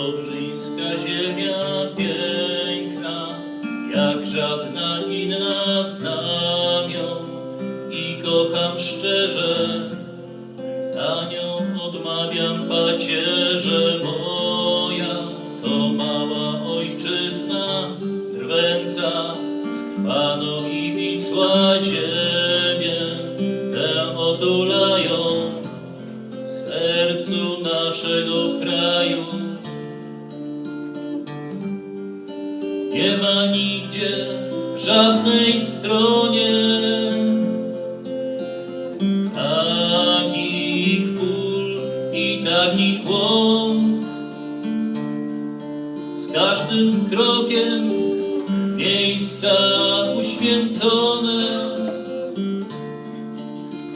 Dobrzyńska ziemia piękna, jak żadna inna znam ją i kocham szczerze. Za nią odmawiam pacierze moja, to mała ojczyzna, drwęca, skwano i Wisła ziemię, tę otulają w sercu naszego kraju. Nie ma nigdzie, żadnej stronie takich ból i takich łąk. Z każdym krokiem miejsca uświęcone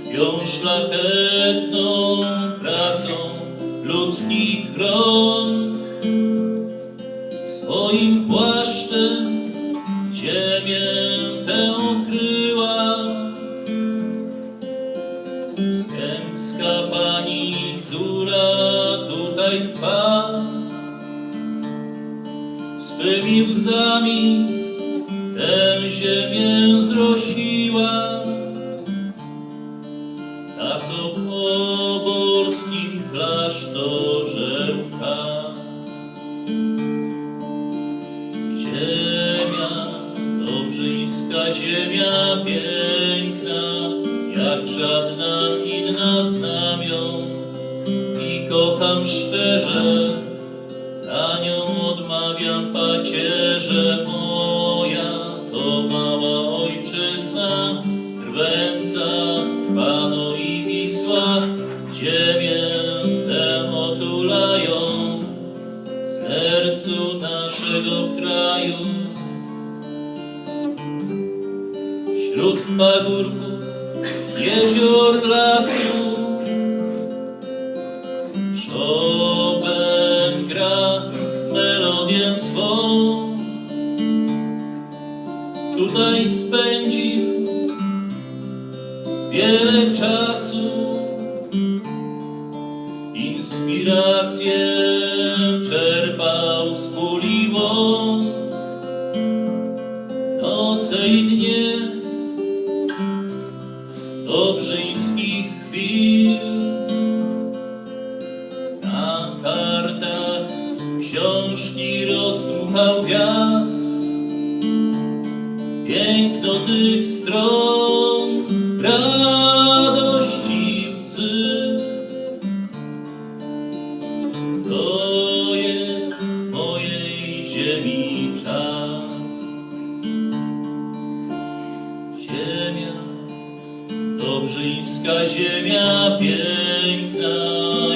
krwią szlachetną pracą ludzkich rąk. Ziemię tę okryła. Skępska pani, która tutaj trwa, swymi łzami tę ziemię zrosiła. Ta, co w oborskim klasztorze ziemia piękna, jak żadna inna znam ją i kocham szczerze, za nią odmawiam pacierze moja, to mała ojczyzna, drwęca, skwano i Wisła, ziemię tę otulają w sercu naszego kraju. Wśród pagórków, jezior, lasu, Chopin gra melodię swą. Tutaj spędził wiele czasu, inspirację czerpał z. Noce i dnie dobrzyńskich chwil. Na kartach książki rozdmuchał wiatr. Piękno tych stron radości Dobrzyńska ziemia piękna,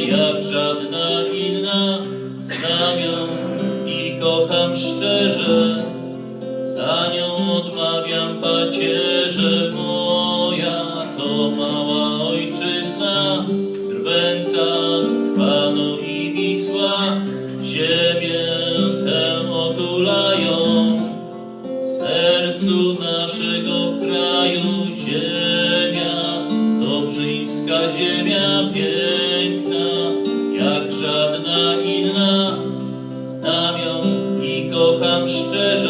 jak żadna inna, znam ją i kocham szczerze. Za nią odmawiam pacierze moja, to mała ojczyzna, drwęca, skwano i Wisła, ziemię tę otulają. W sercu naszego kraju ziemia, dobrzyńska ziemia piękna, jak żadna inna, znam ją i kocham szczerze.